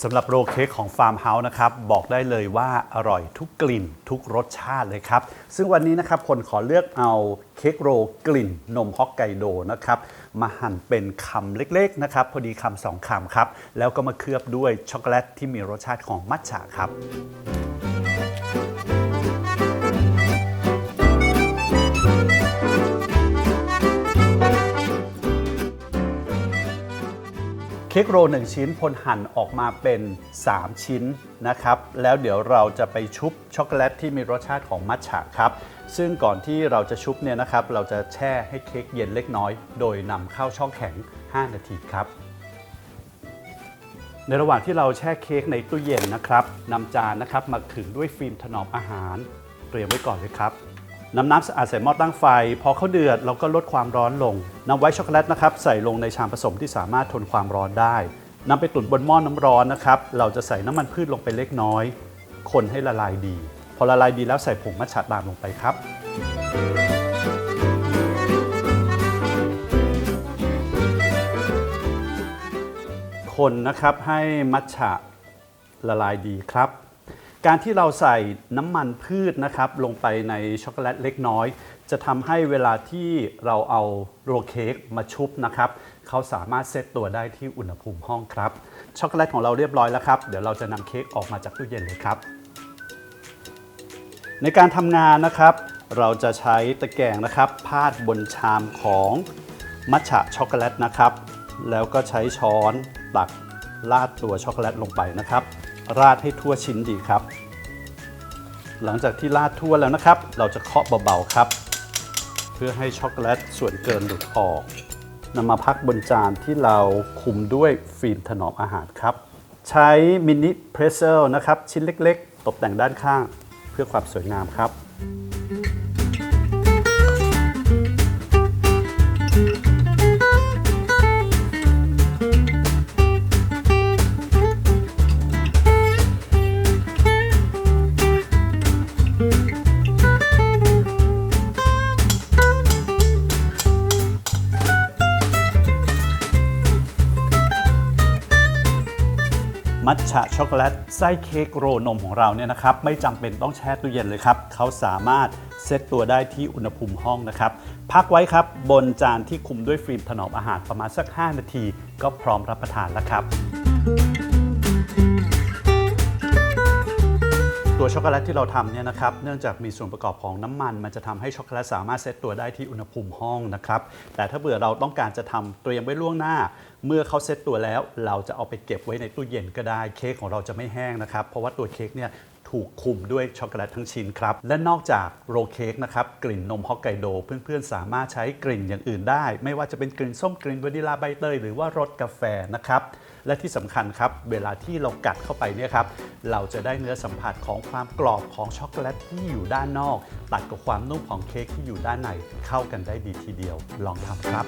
สำหรับโรลเค้กของฟาร์มเฮาส์นะครับบอกได้เลยว่าอร่อยทุกกลิ่นทุกรสชาติเลยครับ ซึ่งวันนี้นะครับคนขอเลือกเอาเค้กโรลกลิ่นนมฮอกไกโดนะครับมาหั่นเป็นคำเล็กๆนะครับพอดีคำสองคำครับ แล้วก็มาเคลือบด้วยช็อกโกแลตที่มีรสชาติของมัทฉะครับ เค้กโรลหนึ่งชิ้นพลหั่นออกมาเป็น 3 ชิ้นนะครับ แล้วเดี๋ยวเราจะไปชุบช็อกโกแลตที่มีรสชาติของมัทฉะครับ ซึ่งก่อนที่เราจะชุบเนี่ยนะครับ เราจะแช่ให้เค้กเย็นเล็กน้อย โดยนำเข้าช่องแข็ง 5 นาทีครับ ในระหว่างที่เราแช่เค้กในตู้เย็นนะครับนำจานนะครับมาขึงด้วยฟิล์มถนอมอาหาร เตรียมไว้ก่อนเลยครับ นำน้ำสะอาดใส่หม้อตั้งไฟ พอเขาเดือดเราก็ลดความร้อนลงนำไวท์ช็อกโกแลตนะครับใส่ลงในชามผสมที่สามารถทนความร้อนได้นำไปตุ๋นบนหม้อน้ำร้อนนะครับเราจะใส่น้ำมันพืชลงไปเล็กน้อย คนให้ละลายดี พอละลายดีแล้วใส่ผงมัทฉะตามลงไปครับคนนะครับให้มัทฉะละลายดีครับ การที่เราใส่น้ำมันพืชนะครับลงไปในช็อกโกแลตเล็กน้อย จะทำให้เวลาที่เราเอาโรลเค้กมาชุบนะครับเขาสามารถเซตตัวได้ที่อุณหภูมิห้องครับ ช็อกโกแลตของเราเรียบร้อยแล้วครับ เดี๋ยวเราจะนำเค้กออกมาจากตู้เย็นเลยครับ ในการทำงานนะครับ เราจะใช้ตะแกรงนะครับ พาดบนชามของมัทฉะช็อกโกแลตนะครับ แล้วก็ใช้ช้อนตักราดตัวช็อกโกแลตลงไปนะครับ ราดให้ทั่วชิ้นดีครับ หลังจากที่ราดทั่วแล้วนะครับ เราจะเคาะเบาๆครับ เพื่อให้ช็อกโกแลตส่วนเกินหลุดออกนำมาพักบนจานที่เราคุมด้วยฟิล์มถนอมอาหารครับ ใช้มินิเพรสเซลนะครับ ชิ้นเล็กๆตกแต่งด้านข้างเพื่อความสวยงามครับ มัทฉะช็อกโกแลตไส้เค้กโรลนมของเราเนี่ยนะครับไม่จำเป็นต้องแช่ตู้เย็นเลยครับเขาสามารถเซตตัวได้ที่อุณหภูมิห้องนะครับ พักไว้ครับบนจานที่คุมด้วยฟิล์มถนอมอาหารประมาณสัก 5 นาที ก็พร้อมรับประทานแล้วครับ ตัวช็อกโกแลตที่เราทำเนี่ยนะครับเนื่องจากมีส่วนประกอบของน้ำมัน มันจะทำให้ช็อกโกแลตสามารถเซตตัวได้ที่อุณหภูมิห้องนะครับแต่ถ้าเบื่อเราต้องการจะทำเตรียมไว้ล่วงหน้า เมื่อเขาเซตตัวแล้ว เราจะเอาไปเก็บไว้ในตู้เย็นก็ได้เค้กของเราจะไม่แห้งนะครับเพราะว่าตัวเค้กเนี่ย ถูกคุมด้วยช็อกโกแลตทั้งชิ้นครับ และนอกจากโรลเค้กนะครับ กลิ่นนมฮอกไกโดเพื่อนๆ สามารถใช้กลิ่นอย่างอื่นได้ ไม่ว่าจะเป็นกลิ่นส้มกลิ่นวานิลาใบเตยหรือว่ารสกาแฟนะครับ และที่สำคัญครับ เวลาที่เรากัดเข้าไปเนี่ยครับ เราจะได้เนื้อสัมผัสของความกรอบของช็อกโกแลตที่อยู่ด้านนอก ตัดกับความนุ่มของเค้กที่อยู่ด้านในเข้ากันได้ดีทีเดียวลองทำครับ